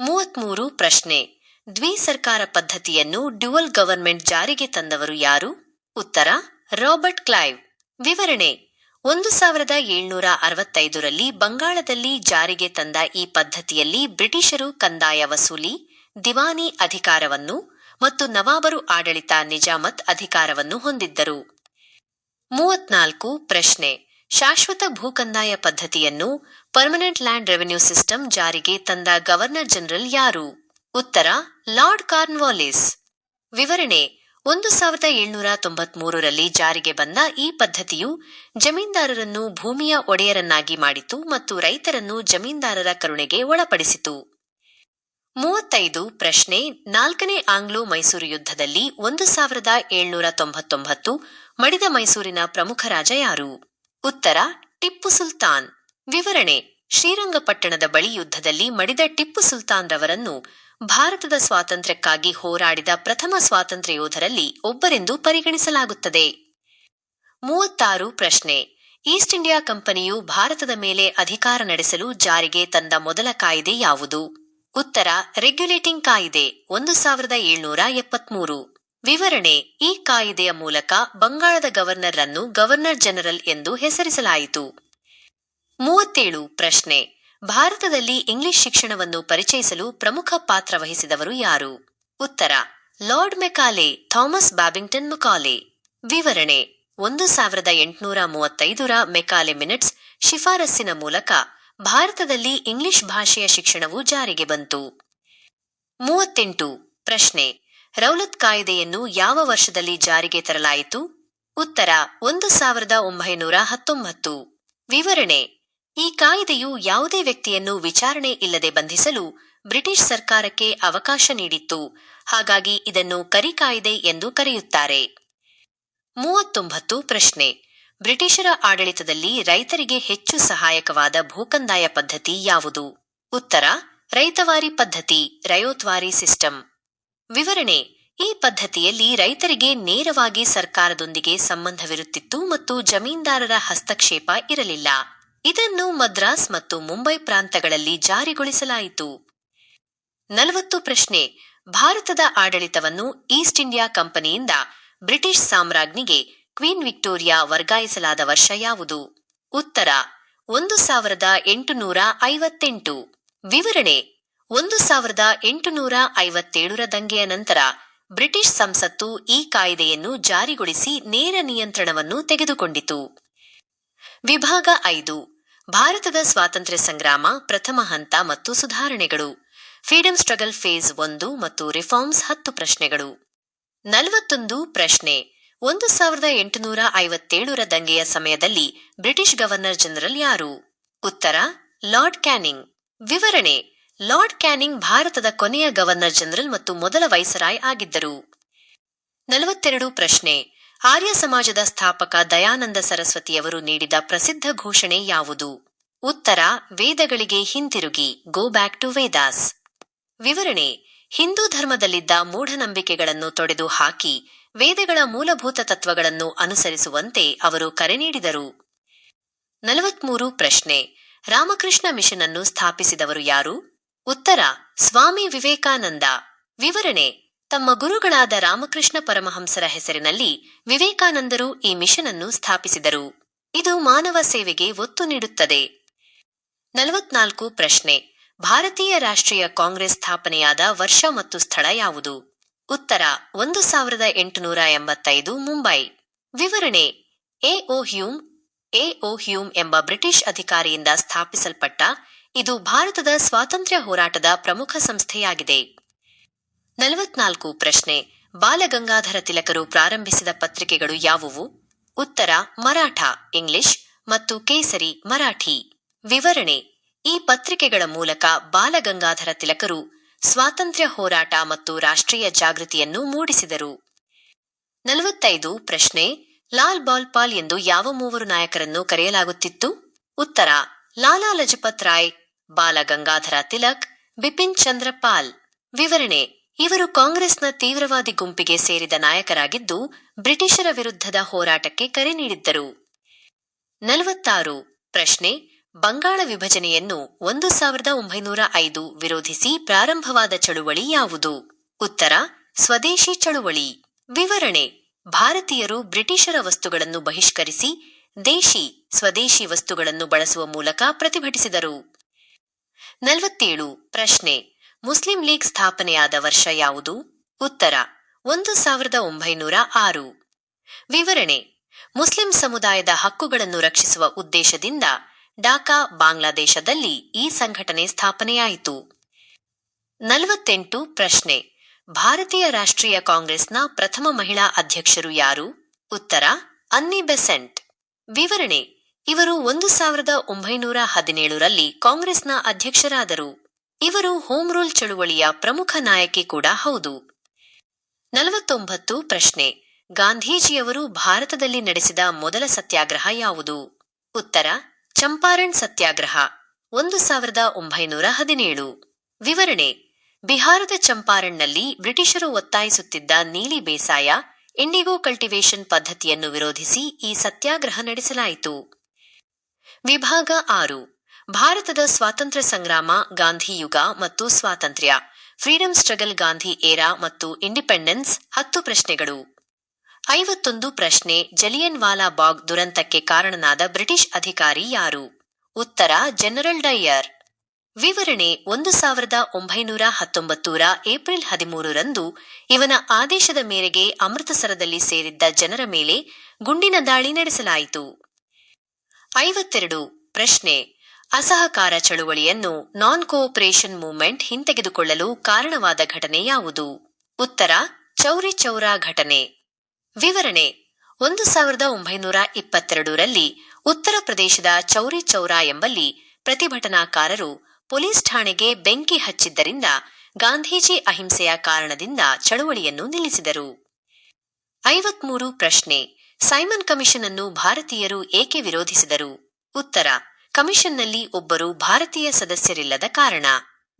ಮೂವತ್ಮೂರು ಪ್ರಶ್ನೆ ದ್ವಿ ಸರ್ಕಾರ ಪದ್ಧತಿಯನ್ನು ಡ್ಯುವಲ್ ಗವರ್ಮೆಂಟ್ ಜಾರಿಗೆ ತಂದವರು ಯಾರು? ಉತ್ತರ, ರಾಬರ್ಟ್ ಕ್ಲೈವ್. ವಿವರಣೆ ಒಂದು ಸಾವಿರದ ಏಳ್ನೂರ ಅರವತ್ತೈದರಲ್ಲಿ ಬಂಗಾಳದಲ್ಲಿ ಜಾರಿಗೆ ತಂದ ಈ ಪದ್ಧತಿಯಲ್ಲಿ ಬ್ರಿಟಿಷರು ಕಂದಾಯ ವಸೂಲಿ, ದಿವಾನಿ ಅಧಿಕಾರವನ್ನು ಮತ್ತು ನವಾಬರು ಆಡಳಿತ ನಿಜಾಮತ್ ಅಧಿಕಾರವನ್ನು ಹೊಂದಿದ್ದರು. ಮೂವತ್ನಾಲ್ಕು ಪ್ರಶ್ನೆ. ಶಾಶ್ವತ ಭೂಕಂದಾಯ ಪದ್ಧತಿಯನ್ನು ಪರ್ಮನೆಂಟ್ ಲ್ಯಾಂಡ್ ರೆವೆನ್ಯೂ ಸಿಸ್ಟಮ್ ಜಾರಿಗೆ ತಂದ ಗವರ್ನರ್ ಜನರಲ್ ಯಾರು? ಉತ್ತರ, ಲಾರ್ಡ್ ಕಾರ್ನ್ವಾಲಿಸ್. ವಿವರಣೆ. ಒಂದು ಸಾವಿರದ ಏಳ್ನೂರ ತೊಂಬತ್ಮೂರರಲ್ಲಿ ಜಾರಿಗೆ ಬಂದ ಈ ಪದ್ಧತಿಯು ಜಮೀನ್ದಾರರನ್ನು ಭೂಮಿಯ ಒಡೆಯರನ್ನಾಗಿ ಮಾಡಿತು ಮತ್ತು ರೈತರನ್ನು ಜಮೀನ್ದಾರರ ಕರುಣೆಗೆ ಒಳಪಡಿಸಿತು. ಮೂವತ್ತೈದು ಪ್ರಶ್ನೆ ನಾಲ್ಕನೇ ಆಂಗ್ಲೋ ಮೈಸೂರು ಯುದ್ಧದಲ್ಲಿ ಒಂದು ಸಾವಿರದ ಏಳ್ನೂರ ತೊಂಬತ್ತೊಂಬತ್ತು ಮಡಿದ ಮೈಸೂರಿನ ಪ್ರಮುಖ ರಾಜ ಯಾರು? ಉತ್ತರ, ಟಿಪ್ಪು ಸುಲ್ತಾನ್. ವಿವರಣೆ, ಶ್ರೀರಂಗಪಟ್ಟಣದ ಬಳಿ ಯುದ್ಧದಲ್ಲಿ ಮಡಿದ ಟಿಪ್ಪು ಸುಲ್ತಾನ್ ರವರನ್ನು ಭಾರತದ ಸ್ವಾತಂತ್ರ್ಯಕ್ಕಾಗಿ ಹೋರಾಡಿದ ಪ್ರಥಮ ಸ್ವಾತಂತ್ರ್ಯ ಯೋಧರಲ್ಲಿ ಒಬ್ಬರೆಂದು ಪರಿಗಣಿಸಲಾಗುತ್ತದೆ. ಮೂವತ್ತಾರು ಪ್ರಶ್ನೆ. ಈಸ್ಟ್ ಇಂಡಿಯಾ ಕಂಪನಿಯು ಭಾರತದ ಮೇಲೆ ಅಧಿಕಾರ ನಡೆಸಲು ಜಾರಿಗೆ ತಂದ ಮೊದಲ ಕಾಯಿದೆ ಯಾವುದು? ಉತ್ತರ, ರೆಗ್ಯುಲೇಟಿಂಗ್ ಕಾಯಿದೆ, ಒಂದು ಸಾವಿರದ ಏಳ್ನೂರ ಎಪ್ಪತ್ಮೂರು. ವಿವರಣೆ. ಈ ಕಾಯಿದೆಯ ಮೂಲಕ ಬಂಗಾಳದ ಗವರ್ನರ್ ಅನ್ನು ಗವರ್ನರ್ ಜನರಲ್ ಎಂದು ಹೆಸರಿಸಲಾಯಿತು. ಮೂವತ್ತೇಳು ಪ್ರಶ್ನೆ. ಭಾರತದಲ್ಲಿ ಇಂಗ್ಲಿಷ್ ಶಿಕ್ಷಣವನ್ನು ಪರಿಚಯಿಸಲು ಪ್ರಮುಖ ಪಾತ್ರ ವಹಿಸಿದವರು ಯಾರು? ಉತ್ತರ. Lord Macaulay, Thomas Babington Macaulay. ವಿವರಣೆ. ಒಂದು ಸಾವಿರದ ಎಂಟುನೂರ ಮೂವತ್ತೈದರ ಮೆಕಾಲೆ ಮಿನಿಟ್ಸ್ ಶಿಫಾರಸ್ಸಿನ ಮೂಲಕ ಭಾರತದಲ್ಲಿ ಇಂಗ್ಲಿಷ್ ಭಾಷೆಯ ಶಿಕ್ಷಣವು ಜಾರಿಗೆ ಬಂತು. ಮೂವತ್ತೆಂಟು. ಪ್ರಶ್ನೆ. ರೌಲತ್ ಕಾಯ್ದೆಯನ್ನು ಯಾವ ವರ್ಷದಲ್ಲಿ ಜಾರಿಗೆ ತರಲಾಯಿತು? ಉತ್ತರ. ಒಂದು ಸಾವಿರದ ಒಂಬೈನೂರ ಹತ್ತೊಂಬತ್ತು. ವಿವರಣೆ. ಈ ಕಾಯ್ದೆಯು ಯಾವುದೇ ವ್ಯಕ್ತಿಯನ್ನು ವಿಚಾರಣೆ ಇಲ್ಲದೆ ಬಂಧಿಸಲು ಬ್ರಿಟಿಷ್ ಸರ್ಕಾರಕ್ಕೆ ಅವಕಾಶ ನೀಡಿತ್ತು. ಹಾಗಾಗಿ ಇದನ್ನು ಕರಿ ಕಾಯ್ದೆ ಎಂದು ಕರೆಯುತ್ತಾರೆ. ಮೂವತ್ತೊಂಬತ್ತು ಪ್ರಶ್ನೆ. ಬ್ರಿಟಿಷರ ಆಡಳಿತದಲ್ಲಿ ರೈತರಿಗೆ ಹೆಚ್ಚು ಸಹಾಯಕವಾದ ಭೂಕಂದಾಯ ಪದ್ಧತಿ ಯಾವುದು? ಉತ್ತರ. ರೈತವಾರಿ ಪದ್ಧತಿ, ರಯೋತ್ವಾರಿ ಸಿಸ್ಟಮ್ ವಿವರಣೆ. ಈ ಪದ್ಧತಿಯಲ್ಲಿ ರೈತರಿಗೆ ನೇರವಾಗಿ ಸರ್ಕಾರದೊಂದಿಗೆ ಸಂಬಂಧವಿರುತ್ತಿತ್ತು ಮತ್ತು ಜಮೀನ್ದಾರರ ಹಸ್ತಕ್ಷೇಪ ಇರಲಿಲ್ಲ. ಇದನ್ನು ಮದ್ರಾಸ್ ಮತ್ತು ಮುಂಬೈ ಪ್ರಾಂತಗಳಲ್ಲಿ ಜಾರಿಗೊಳಿಸಲಾಯಿತು. ನಲವತ್ತು ಪ್ರಶ್ನೆ. ಭಾರತದ ಆಡಳಿತವನ್ನು ಈಸ್ಟ್ ಇಂಡಿಯಾ ಕಂಪನಿಯಿಂದ ಬ್ರಿಟಿಷ್ ಸಾಮ್ರಾಜ್ಞಿಗೆ ಕ್ವೀನ್ ವಿಕ್ಟೋರಿಯಾ ವರ್ಗಾಯಿಸಲಾದ ವರ್ಷ ಯಾವುದು? ಉತ್ತರ. ಒಂದು ಸಾವಿರದ ಎಂಟುನೂರ ಐವತ್ತೆಂಟು. ವಿವರಣೆ. ಒಂದು ಸಾವಿರದ ಎಂಟುನೂರ ಐವತ್ತೇಳರ ದಂಗೆಯ ನಂತರ ಬ್ರಿಟಿಷ್ ಸಂಸತ್ತು ಈ ಕಾಯ್ದೆಯನ್ನು ಜಾರಿಗೊಳಿಸಿ ನೇರ ನಿಯಂತ್ರಣವನ್ನು ತೆಗೆದುಕೊಂಡಿತು. ವಿಭಾಗ ಐದು. ಭಾರತದ ಸ್ವಾತಂತ್ರ್ಯ ಸಂಗ್ರಾಮ, ಪ್ರಥಮ ಹಂತ ಮತ್ತು ಸುಧಾರಣೆಗಳು. ಫ್ರೀಡಮ್ ಸ್ಟ್ರಗಲ್ ಫೇಸ್ ಒಂದು ಮತ್ತು ರಿಫಾರ್ಮ್ಸ್ ಹತ್ತು ಪ್ರಶ್ನೆಗಳು. ನಲವತ್ತೊಂದು ಪ್ರಶ್ನೆ. ಒಂದು ಸಾವಿರದ ಎಂಟುನೂರ ಐವತ್ತೇಳರ ದಂಗೆಯ ಸಮಯದಲ್ಲಿ ಬ್ರಿಟಿಷ್ ಗವರ್ನರ್ ಜನರಲ್ ಯಾರು? ಉತ್ತರ, ಲಾರ್ಡ್ ಕ್ಯಾನಿಂಗ್. ವಿವರಣೆ. ಲಾರ್ಡ್ ಕ್ಯಾನಿಂಗ್ ಭಾರತದ ಕೊನೆಯ ಗವರ್ನರ್ ಜನರಲ್ ಮತ್ತು ಮೊದಲ ವೈಸರಾಯ್ ಆಗಿದ್ದರು. ನಲವತ್ತೆರಡು ಪ್ರಶ್ನೆ. ಆರ್ಯ ಸಮಾಜದ ಸ್ಥಾಪಕ ದಯಾನಂದ ಸರಸ್ವತಿಯವರು ನೀಡಿದ ಪ್ರಸಿದ್ಧ ಘೋಷಣೆ ಯಾವುದು? ಉತ್ತರ, ವೇದಗಳಿಗೆ ಹಿಂತಿರುಗಿ ಗೋ ಬ್ಯಾಕ್ ಟು ವೇದಾಸ್ ವಿವರಣೆ, ಹಿಂದೂ ಧರ್ಮದಲ್ಲಿದ್ದ ಮೂಢನಂಬಿಕೆಗಳನ್ನು ತೊಡೆದು ಹಾಕಿ, ವೇದಗಳ ಮೂಲಭೂತ ತತ್ವಗಳನ್ನು ಅನುಸರಿಸುವಂತೆ ಅವರು ಕರೆ ನೀಡಿದರು. ನಲವತ್ಮೂರು ಪ್ರಶ್ನೆ, ರಾಮಕೃಷ್ಣ ಮಿಷನ್ ಅನ್ನು ಸ್ಥಾಪಿಸಿದವರು ಯಾರು? ಉತ್ತರ, ಸ್ವಾಮಿ ವಿವೇಕಾನಂದ. ವಿವರಣೆ ತಮ್ಮ ಗುರುಗಳಾದ ರಾಮಕೃಷ್ಣ ಪರಮಹಂಸರ ಹೆಸರಿನಲ್ಲಿ ವಿವೇಕಾನಂದರು ಈ ಮಿಷನ್ ಅನ್ನು ಸ್ಥಾಪಿಸಿದರು. ಇದು ಮಾನವ ಸೇವೆಗೆ ಒತ್ತು ನೀಡುತ್ತದೆ. ನಲವತ್ನಾಲ್ಕು ಪ್ರಶ್ನೆ. ಭಾರತೀಯ ರಾಷ್ಟ್ರೀಯ ಕಾಂಗ್ರೆಸ್ ಸ್ಥಾಪನೆಯಾದ ವರ್ಷ ಮತ್ತು ಸ್ಥಳ ಯಾವುದು? ಉತ್ತರ, ಒಂದು ಸಾವಿರದ ಎಂಟುನೂರ ಎಂಬತ್ತೈದು ಮುಂಬೈ. ವಿವರಣೆ. A O Hume, A O Hume ಎಂಬ ಬ್ರಿಟಿಷ್ ಅಧಿಕಾರಿಯಿಂದ ಸ್ಥಾಪಿಸಲ್ಪಟ್ಟ, ಇದು ಭಾರತದ ಸ್ವಾತಂತ್ರ್ಯ ಹೋರಾಟದ ಪ್ರಮುಖ ಸಂಸ್ಥೆಯಾಗಿದೆ. ನಲವತ್ನಾಲ್ಕು ಪ್ರಶ್ನೆ. ಬಾಲಗಂಗಾಧರ ತಿಲಕರು ಪ್ರಾರಂಭಿಸಿದ ಪತ್ರಿಕೆಗಳು ಯಾವುವು? ಉತ್ತರ, ಮರಾಠ, ಇಂಗ್ಲಿಷ್ ಮತ್ತು ಕೇಸರಿ, ಮರಾಠಿ. ವಿವರಣೆ. ಈ ಪತ್ರಿಕೆಗಳ ಮೂಲಕ ಬಾಲಗಂಗಾಧರ ತಿಲಕರು ಸ್ವಾತಂತ್ರ್ಯ ಹೋರಾಟ ಮತ್ತು ರಾಷ್ಟ್ರೀಯ ಜಾಗೃತಿಯನ್ನು ಮೂಡಿಸಿದರು. ನಲವತ್ತೈದು ಪ್ರಶ್ನೆ. ಲಾಲ್ ಬಾಲ್ ಪಾಲ್ ಎಂದು ಯಾವ ಮೂವರು ನಾಯಕರನ್ನು ಕರೆಯಲಾಗುತ್ತಿತ್ತು? ಉತ್ತರ, ಲಾಲಾ ಲಜಪತ್ ರಾಯ್ ಬಾಲ ಗಂಗಾಧರ ತಿಲಕ್, ಬಿಪಿನ್ ಚಂದ್ರಪಾಲ್ ವಿವರಣೆ. ಇವರು ಕಾಂಗ್ರೆಸ್ನ ತೀವ್ರವಾದಿ ಗುಂಪಿಗೆ ಸೇರಿದ ನಾಯಕರಾಗಿದ್ದು, ಬ್ರಿಟಿಷರ ವಿರುದ್ಧದ ಹೋರಾಟಕ್ಕೆ ಕರೆ ನೀಡಿದ್ದರು. ನಲವತ್ತಾರು. ಪ್ರಶ್ನೆ, ಬಂಗಾಳ ವಿಭಜನೆಯನ್ನು ಒಂದು ಸಾವಿರದ ಒಂಬೈನೂರ ಐದು ವಿರೋಧಿಸಿ ಪ್ರಾರಂಭವಾದ ಚಳುವಳಿ ಯಾವುದು? ಉತ್ತರ, ಸ್ವದೇಶಿ ಚಳುವಳಿ. ವಿವರಣೆ, ಭಾರತೀಯರು ಬ್ರಿಟಿಷರ ವಸ್ತುಗಳನ್ನು ಬಹಿಷ್ಕರಿಸಿ, ದೇಶಿ, ಸ್ವದೇಶಿ ವಸ್ತುಗಳನ್ನು ಬಳಸುವ ಮೂಲಕ ಪ್ರತಿಭಟಿಸಿದರು. ನಲವತ್ತೇಳು. ಪ್ರಶ್ನೆ ಮುಸ್ಲಿಂ ಲೀಗ್ ಸ್ಥಾಪನೆಯಾದ ವರ್ಷ ಯಾವುದು? ಉತ್ತರ, ಒಂದು ಸಾವಿರದ ಒಂಬೈನೂರ ಆರು. ವಿವರಣೆ, ಮುಸ್ಲಿಂ ಸಮುದಾಯದ ಹಕ್ಕುಗಳನ್ನು ರಕ್ಷಿಸುವ ಉದ್ದೇಶದಿಂದ ಡಾಕಾ ಬಾಂಗ್ಲಾದೇಶದಲ್ಲಿ ಈ ಸಂಘಟನೆ ಸ್ಥಾಪನೆಯಾಯಿತು. ನಲವತ್ತೆಂಟು ಪ್ರಶ್ನೆ, ಭಾರತೀಯ ರಾಷ್ಟ್ರೀಯ ಕಾಂಗ್ರೆಸ್ನ ಪ್ರಥಮ ಮಹಿಳಾ ಅಧ್ಯಕ್ಷರು ಯಾರು? ಉತ್ತರ, ಅನ್ನಿ ಬೆಸೆಂಟ್. ವಿವರಣೆ, ಇವರು ಒಂದು ಸಾವಿರದ ಒಂಬೈನೂರ ಹದಿನೇಳರಲ್ಲಿ ಕಾಂಗ್ರೆಸ್ನ ಅಧ್ಯಕ್ಷರಾದರು. ಇವರು ಹೋಮ್ ರೂಲ್ ಚಳುವಳಿಯ ಪ್ರಮುಖ ನಾಯಕಿ ಕೂಡ ಹೌದು. ನಲವತ್ತೊಂಬತ್ತು ಪ್ರಶ್ನೆ, ಗಾಂಧೀಜಿಯವರು ಭಾರತದಲ್ಲಿ ನಡೆಸಿದ ಮೊದಲ ಸತ್ಯಾಗ್ರಹ ಯಾವುದು? ಉತ್ತರ, ಚಂಪಾರಣ್ ಸತ್ಯಾಗ್ರಹ, ಒಂದು ಸಾವಿರದ ಒಂಬೈನೂರ ಹದಿನೇಳು. ವಿವರಣೆ, ಬಿಹಾರದ ಚಂಪಾರಣ್ನಲ್ಲಿ ಬ್ರಿಟಿಷರು ಒತ್ತಾಯಿಸುತ್ತಿದ್ದ ನೀಲಿ ಬೇಸಾಯ, ಇಂಡಿಗೋ ಕಲ್ಟಿವೇಶನ್ ಪದ್ಧತಿಯನ್ನು ವಿರೋಧಿಸಿ ಈ ಸತ್ಯಾಗ್ರಹ ನಡೆಸಲಾಯಿತು. ವಿಭಾಗ ಆರು ಭಾರತದ ಸ್ವಾತಂತ್ರ್ಯ ಸಂಗ್ರಾಮ, ಗಾಂಧಿ ಯುಗ ಮತ್ತು ಸ್ವಾತಂತ್ರ್ಯ. ಫ್ರೀಡಂ ಸ್ಟ್ರಗಲ್ ಗಾಂಧಿ ಏರಾ ಮತ್ತು ಇಂಡಿಪೆಂಡೆನ್ಸ್ ಹತ್ತು ಪ್ರಶ್ನೆಗಳು. ಐವತ್ತೊಂದು ಪ್ರಶ್ನೆ ಜಲಿಯನ್ ವಾಲಾ ಬಾಗ್ ದುರಂತಕ್ಕೆ ಕಾರಣನಾದ ಬ್ರಿಟಿಷ್ ಅಧಿಕಾರಿ ಯಾರು? ಉತ್ತರ ಜನರಲ್ ಡಯ್ಯರ್ ವಿವರಣೆ, ಒಂದು ಸಾವಿರದ ಒಂಬೈನೂರ ಹತ್ತೊಂಬತ್ತೂರ ಏಪ್ರಿಲ್ ಹದಿಮೂರರಂದು ಇವನ ಆದೇಶದ ಮೇರೆಗೆ ಅಮೃತಸರದಲ್ಲಿ ಸೇರಿದ್ದ ಜನರ ಮೇಲೆ ಗುಂಡಿನ ದಾಳಿ ನಡೆಸಲಾಯಿತು. ಐವತ್ತೆರಡು ಪ್ರಶ್ನೆ ಅಸಹಕಾರ ಚಳುವಳಿಯನ್ನು ನಾನ್ ಕೋಆಪರೇಷನ್ ಮೂವ್ಮೆಂಟ್ ಹಿಂತೆಗೆದುಕೊಳ್ಳಲು ಕಾರಣವಾದ ಘಟನೆ ಯಾವುದು? ಉತ್ತರ, ಚೌರಿ ಚೌರಾ ಘಟನೆ. ವಿವರಣೆ, ಒಂದು ಸಾವಿರದ ಒಂಬೈನೂರ ಇಪ್ಪತ್ತೆರಡರಲ್ಲಿ ಉತ್ತರ ಪ್ರದೇಶದ ಚೌರಿ ಚೌರಾ ಎಂಬಲ್ಲಿ ಪ್ರತಿಭಟನಾಕಾರರು ಪೊಲೀಸ್ ಠಾಣೆಗೆ ಬೆಂಕಿ ಹಚ್ಚಿದ್ದರಿಂದ ಗಾಂಧೀಜಿ ಅಹಿಂಸೆಯ ಕಾರಣದಿಂದ ಚಳುವಳಿಯನ್ನು ನಿಲ್ಲಿಸಿದರು. ಐವತ್ಮೂರು ಪ್ರಶ್ನೆ, ಸೈಮನ್ ಕಮಿಷನ್ ಅನ್ನು ಭಾರತೀಯರು ಏಕೆ ವಿರೋಧಿಸಿದರು? ಉತ್ತರ ಕಮಿಷನ್ನಲ್ಲಿ ಒಬ್ಬರು ಭಾರತೀಯ ಸದಸ್ಯರಿಲ್ಲದ ಕಾರಣ.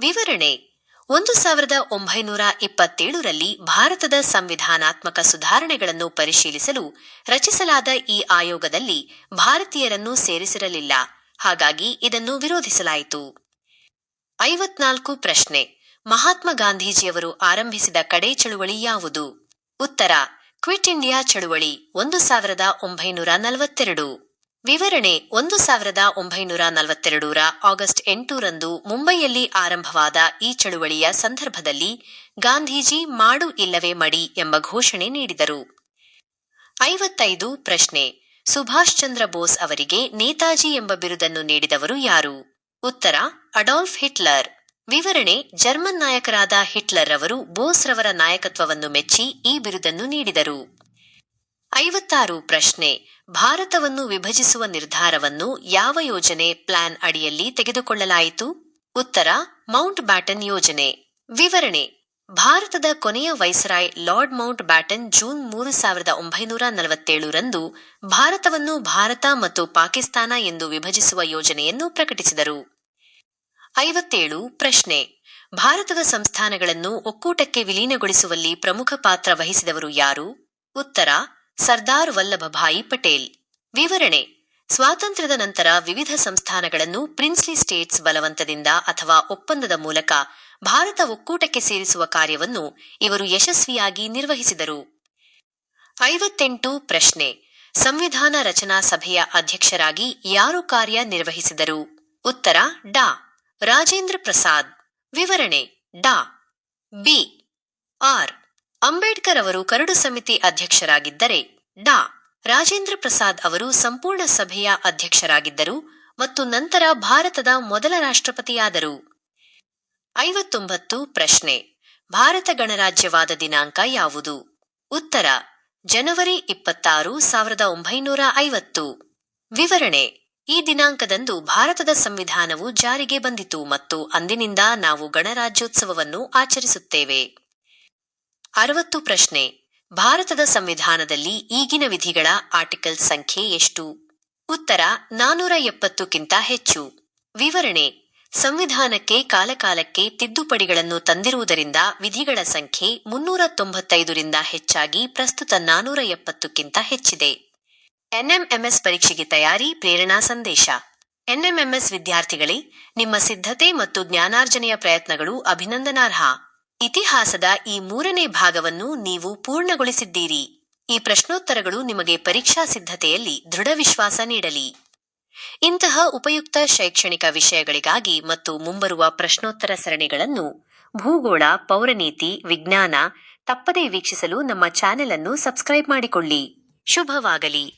ವಿವರಣೆ, ಒಂದು ಸಾವಿರದ ಒಂಬೈನೂರ ಇಪ್ಪತ್ತೇಳರಲ್ಲಿ ಭಾರತದ ಸಂವಿಧಾನಾತ್ಮಕ ಸುಧಾರಣೆಗಳನ್ನು ಪರಿಶೀಲಿಸಲು ರಚಿಸಲಾದ ಈ ಆಯೋಗದಲ್ಲಿ ಭಾರತೀಯರನ್ನು ಸೇರಿಸಿರಲಿಲ್ಲ. ಹಾಗಾಗಿ ಇದನ್ನು ವಿರೋಧಿಸಲಾಯಿತು. ಐವತ್ನಾಲ್ಕು ಪ್ರಶ್ನೆ, ಮಹಾತ್ಮ ಗಾಂಧೀಜಿಯವರು ಆರಂಭಿಸಿದ ಕಡೆ ಚಳುವಳಿ ಯಾವುದು? ಉತ್ತರ, ಕ್ವಿಟ್ ಇಂಡಿಯಾ ಚಳುವಳಿ, ಒಂದು ಸಾವಿರದ ಒಂಬೈನೂರ ನಲವತ್ತೆರಡು. ವಿವರಣೆ ಒಂದು ಸಾವಿರದ ಒಂಬೈನೂರ ನಲವತ್ತೆರಡರ ಆಗಸ್ಟ್ ಎಂಟರಂದು ಮುಂಬೈಯಲ್ಲಿ ಆರಂಭವಾದ ಈ ಚಳುವಳಿಯ ಸಂದರ್ಭದಲ್ಲಿ ಗಾಂಧೀಜಿ ಮಾಡು ಇಲ್ಲವೇ ಮಡಿ ಎಂಬ ಘೋಷಣೆ ನೀಡಿದರು. ಐವತ್ತೈದು ಪ್ರಶ್ನೆ. ಸುಭಾಷ್ ಚಂದ್ರ ಬೋಸ್ ಅವರಿಗೆ ನೇತಾಜಿ ಎಂಬ ಬಿರುದನ್ನು ನೀಡಿದವರು ಯಾರು? ಉತ್ತರ. Adolf Hitler. ವಿವರಣೆ. ಜರ್ಮನ್ ನಾಯಕರಾದ ಹಿಟ್ಲರ್ ಅವರು ಬೋಸ್ ರವರ ನಾಯಕತ್ವವನ್ನು ಮೆಚ್ಚಿ ಈ ಬಿರುದನ್ನು ನೀಡಿದರು. ಐವತ್ತಾರು ಪ್ರಶ್ನೆ. ಭಾರತವನ್ನು ವಿಭಜಿಸುವ ನಿರ್ಧಾರವನ್ನು ಯಾವ ಯೋಜನೆ ಪ್ಲಾನ್ ಅಡಿಯಲ್ಲಿ ತೆಗೆದುಕೊಳ್ಳಲಾಯಿತು? ಉತ್ತರ, ಮೌಂಟ್ ಬ್ಯಾಟನ್ ಯೋಜನೆ. ವಿವರಣೆ. ಭಾರತದ ಕೊನೆಯ viceroy Lord Mountbatten June ಮೂರು ಸಾವಿರದ ಒಂಬೈನೂರ ನಲವತ್ತೇಳರಂದು ಭಾರತವನ್ನು ಭಾರತ ಮತ್ತು ಪಾಕಿಸ್ತಾನ ಎಂದು ವಿಭಜಿಸುವ ಯೋಜನೆಯನ್ನು ಪ್ರಕಟಿಸಿದರು. ಐವತ್ತೇಳು ಪ್ರಶ್ನೆ. ಭಾರತದ ಸಂಸ್ಥಾನಗಳನ್ನು ಒಕ್ಕೂಟಕ್ಕೆ ವಿಲೀನಗೊಳಿಸುವಲ್ಲಿ ಪ್ರಮುಖ ಪಾತ್ರ ವಹಿಸಿದವರು ಯಾರು? ಉತ್ತರ ಸರ್ದಾರ್ ವಲ್ಲಭಭಾಯಿ ಪಟೇಲ್. ವಿವರಣೆ, ಸ್ವಾತಂತ್ರ್ಯದ ನಂತರ ವಿವಿಧ ಸಂಸ್ಥಾನಗಳನ್ನು ಪ್ರಿನ್ಸ್ಲಿ ಸ್ಟೇಟ್ಸ್ ಬಲವಂತದಿಂದ ಅಥವಾ ಒಪ್ಪಂದದ ಮೂಲಕ ಭಾರತ ಒಕ್ಕೂಟಕ್ಕೆ ಸೇರಿಸುವ ಕಾರ್ಯವನ್ನು ಇವರು ಯಶಸ್ವಿಯಾಗಿ ನಿರ್ವಹಿಸಿದರು. ಐವತ್ತೆಂಟು ಪ್ರಶ್ನೆ, ಸಂವಿಧಾನ ರಚನಾ ಸಭೆಯ ಅಧ್ಯಕ್ಷರಾಗಿ ಯಾರು ಕಾರ್ಯ ನಿರ್ವಹಿಸಿದರು? ಉತ್ತರ, ಡಾ. ರಾಜೇಂದ್ರ ಪ್ರಸಾದ್. ವಿವರಣೆ, ಡಾ. ಬಿ. ಆರ್. ಅಂಬೇಡ್ಕರ್ ಅವರು ಕರಡು ಸಮಿತಿ ಅಧ್ಯಕ್ಷರಾಗಿದ್ದರೆ ಡಾ. ರಾಜೇಂದ್ರ ಪ್ರಸಾದ್ ಅವರು ಸಂಪೂರ್ಣ ಸಭೆಯ ಅಧ್ಯಕ್ಷರಾಗಿದ್ದರು ಮತ್ತು ನಂತರ ಭಾರತದ ಮೊದಲ ರಾಷ್ಟ್ರಪತಿಯಾದರು. ಐವತ್ತೊಂಬತ್ತು ಪ್ರಶ್ನೆ, ಭಾರತ ಗಣರಾಜ್ಯವಾದ ದಿನಾಂಕ ಯಾವುದು? ಉತ್ತರ, ಜನವರಿ ಇಪ್ಪತ್ತಾರು, ಸಾವಿರದ ಒಂಬೈನೂರ ಐವತ್ತು. ವಿವರಣೆ, ಈ ದಿನಾಂಕದಂದು ಭಾರತದ ಸಂವಿಧಾನವು ಜಾರಿಗೆ ಬಂದಿತು ಮತ್ತು ಅಂದಿನಿಂದ ನಾವು ಗಣರಾಜ್ಯೋತ್ಸವವನ್ನು ಆಚರಿಸುತ್ತೇವೆ. ಅರವತ್ತು ಪ್ರಶ್ನೆ. ಭಾರತದ ಸಂವಿಧಾನದಲ್ಲಿ ಈಗಿನ ವಿಧಿಗಳ ಆರ್ಟಿಕಲ್ ಸಂಖ್ಯೆ ಎಷ್ಟು? ಉತ್ತರ, ನಾನೂರ ಎಪ್ಪತ್ತುಕ್ಕಿಂತ ಹೆಚ್ಚು. ವಿವರಣೆ. ಸಂವಿಧಾನಕ್ಕೆ ಕಾಲಕಾಲಕ್ಕೆ ತಿದ್ದುಪಡಿಗಳನ್ನು ತಂದಿರುವುದರಿಂದ ವಿಧಿಗಳ ಸಂಖ್ಯೆ ಮುನ್ನೂರ ತೊಂಬತ್ತೈದರಿಂದ ಹೆಚ್ಚಾಗಿ ಪ್ರಸ್ತುತ ನಾನೂರ ಎಪ್ಪತ್ತಕ್ಕಿಂತ ಹೆಚ್ಚಿದೆ. ಎನ್ಎಂಎಂಎಸ್ ಪರೀಕ್ಷೆಗೆ ತಯಾರಿ, ಪ್ರೇರಣಾ ಸಂದೇಶ. ಎನ್ಎಂಎಂಎಸ್ ವಿದ್ಯಾರ್ಥಿಗಳೇ, ನಿಮ್ಮ ಸಿದ್ಧತೆ ಮತ್ತು ಜ್ಞಾನಾರ್ಜನೆಯ ಪ್ರಯತ್ನಗಳು ಅಭಿನಂದನಾರ್ಹ. ಇತಿಹಾಸದ ಈ ಮೂರನೇ ಭಾಗವನ್ನು ನೀವು ಪೂರ್ಣಗೊಳಿಸಿದ್ದೀರಿ. ಈ ಪ್ರಶ್ನೋತ್ತರಗಳು ನಿಮಗೆ ಪರೀಕ್ಷಾ ಸಿದ್ಧತೆಯಲ್ಲಿ ದೃಢ ವಿಶ್ವಾಸ ನೀಡಲಿ. ಇಂತಹ ಉಪಯುಕ್ತ ಶೈಕ್ಷಣಿಕ ವಿಷಯಗಳಿಗಾಗಿ ಮತ್ತು ಮುಂಬರುವ ಪ್ರಶ್ನೋತ್ತರ ಸರಣಿಗಳನ್ನು ಭೂಗೋಳ, ಪೌರನೀತಿ, ವಿಜ್ಞಾನ ತಪ್ಪದೇ ವೀಕ್ಷಿಸಲು ನಮ್ಮ ಚಾನೆಲ್ ಅನ್ನು ಸಬ್ಸ್ಕ್ರೈಬ್ ಮಾಡಿಕೊಳ್ಳಿ. ಶುಭವಾಗಲಿ.